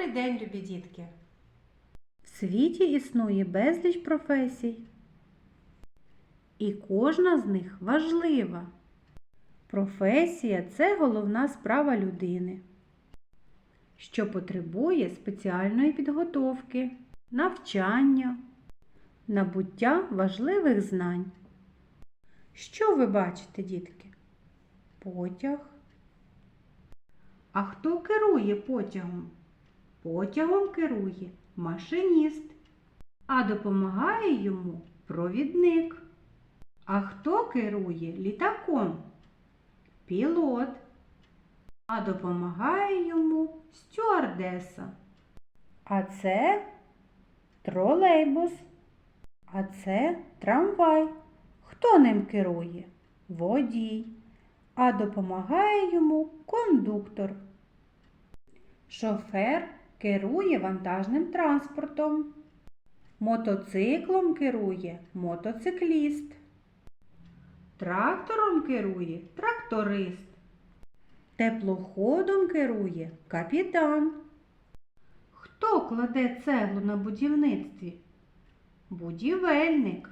Добрий день, любі дітки! В світі існує безліч професій, і кожна з них важлива. Професія це головна справа людини, що потребує спеціальної підготовки, навчання, набуття важливих знань. Що ви бачите, дітки? Потяг. А хто керує потягом? Потягом керує машиніст, а допомагає йому провідник. А хто керує літаком? Пілот. А допомагає йому стюардеса. А це тролейбус. А це трамвай. Хто ним керує? Водій. А допомагає йому кондуктор. Шофер керує вантажним транспортом. Мотоциклом керує мотоцикліст. Трактором керує тракторист. Теплоходом керує капітан. Хто кладе цеглу на будівництві? Будівельник.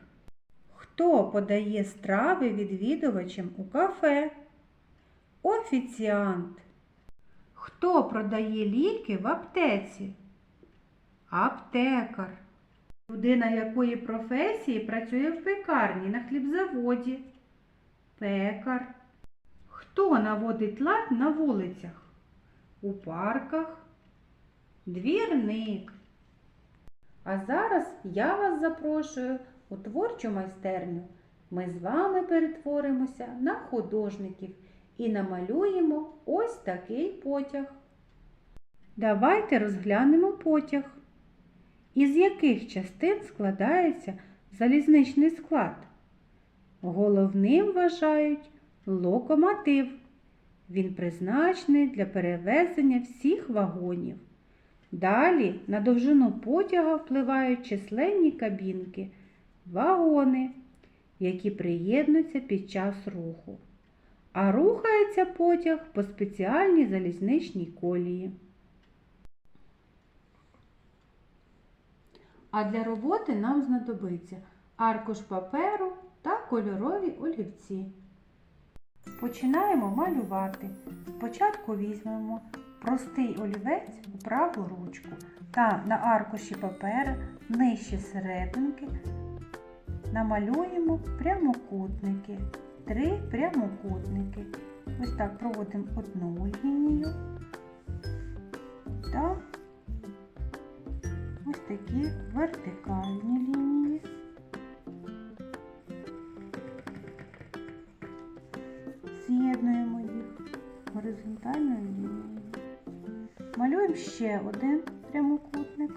Хто подає страви відвідувачам у кафе? Офіціант. Хто продає ліки в аптеці? Аптекар. Людина якої професії працює в пекарні на хлібзаводі? Пекар. Хто наводить лад на вулицях? У парках? Двірник. А зараз я вас запрошую у творчу майстерню. Ми з вами перетворимося на художників і намалюємо ось такий потяг. Давайте розглянемо потяг. Із яких частин складається залізничний склад? Головним вважають локомотив. Він призначений для перевезення всіх вагонів. Далі на довжину потяга впливають численні кабінки, вагони, які приєднуються під час руху. А рухається потяг по спеціальній залізничній колії. А для роботи нам знадобиться аркуш паперу та кольорові олівці. Починаємо малювати. Спочатку візьмемо простий олівець у праву ручку та на аркуші паперу нижче серединки намалюємо прямокутники. Три прямокутники. Ось так проводимо одну лінію та ось такі вертикальні лінії. З'єднуємо їх горизонтальною лінією. Малюємо ще один прямокутник.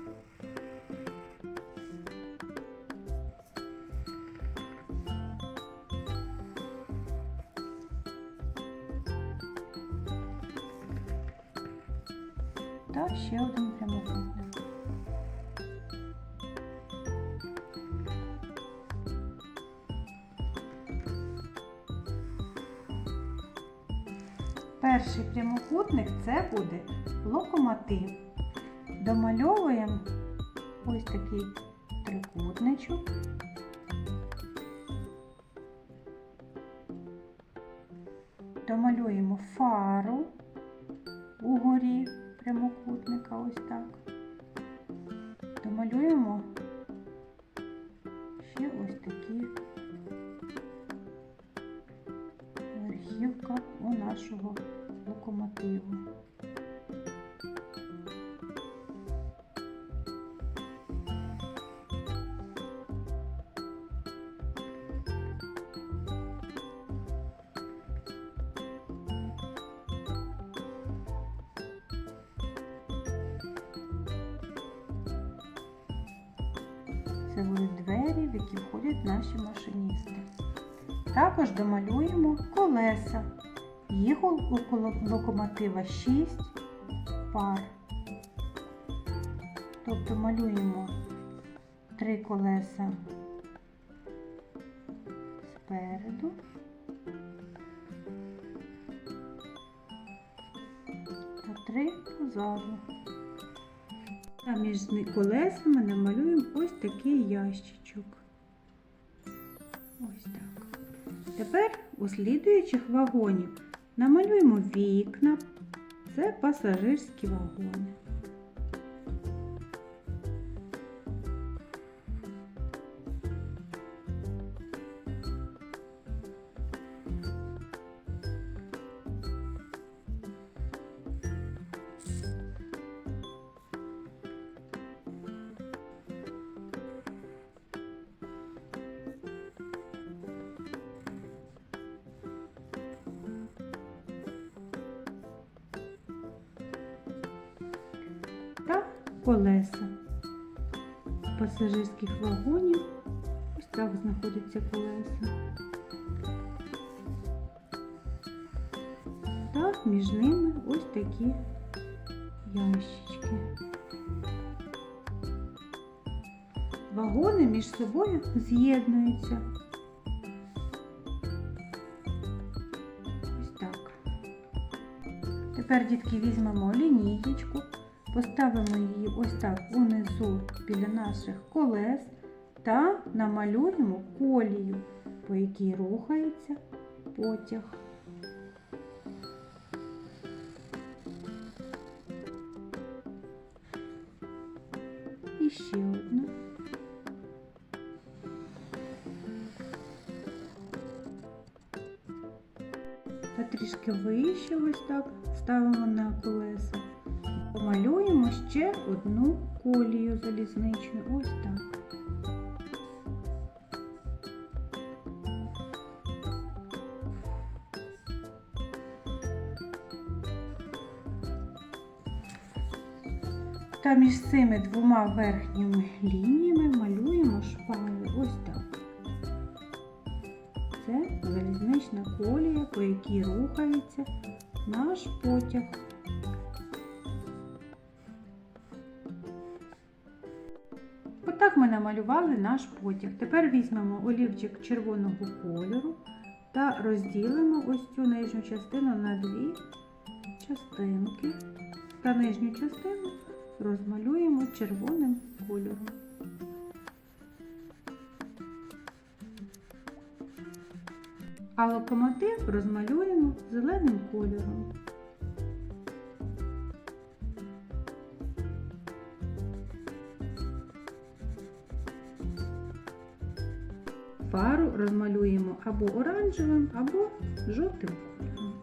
Та ще один прямокутник. Перший прямокутник це буде локомотив. Домальовуємо ось такий трикутничок. Домалюємо фару угорі прямокутника ось так. Домалюємо ще ось такі верхівка у нашого локомотиву. Це двері, в які входять наші машиністи. Також домалюємо колеса. Їх у локомотива 6 пар. Тобто малюємо три колеса спереду три позаду. А між колесами намалюємо ось такий ящичок. Ось так. Тепер у слідуючих вагонів намалюємо вікна. Це пасажирські вагони. Колеса пасажирських вагонів. Ось так знаходяться колеса. Та між ними ось такі ящички. Вагони між собою з'єднуються. Ось так. Тепер, дітки, візьмемо лінієчку, поставимо її ось так унизу біля наших колес та намалюємо колію, по якій рухається потяг. І ще одну. Та трішки вище ось так ставимо на колеса. Помалюємо ще одну колію залізничну. Ось так. Та між цими двома верхніми лініями малюємо шпали. Ось так. Це залізнична колія, по якій рухається наш потяг. Отак ми намалювали наш потяг. Тепер візьмемо олівчик червоного кольору та розділимо ось цю нижню частину на дві частинки. Та нижню частину розмалюємо червоним кольором. А локомотив розмалюємо зеленим кольором. Пару розмалюємо або оранжевим, або жовтим кольором.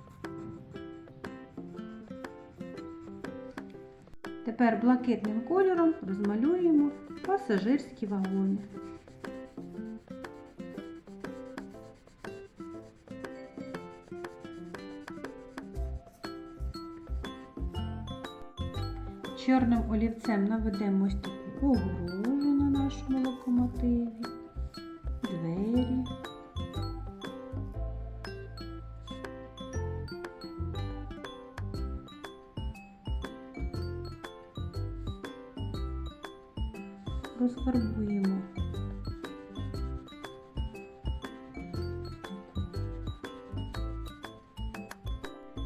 Тепер блакитним кольором розмалюємо пасажирські вагони. Чорним олівцем наведемо ось таку огорожу на нашому локомотиві, Розфарбуємо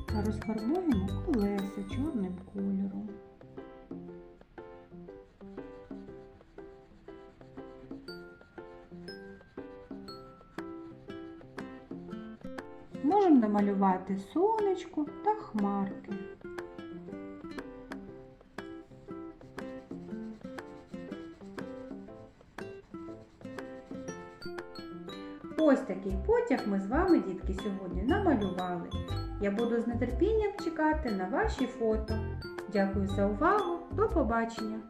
та розфарбуємо колеса чорним кольором. Можемо намалювати сонечко та хмарки. Ось такий потяг ми з вами, дітки, сьогодні намалювали. Я буду з нетерпінням чекати на ваші фото. Дякую за увагу. До побачення!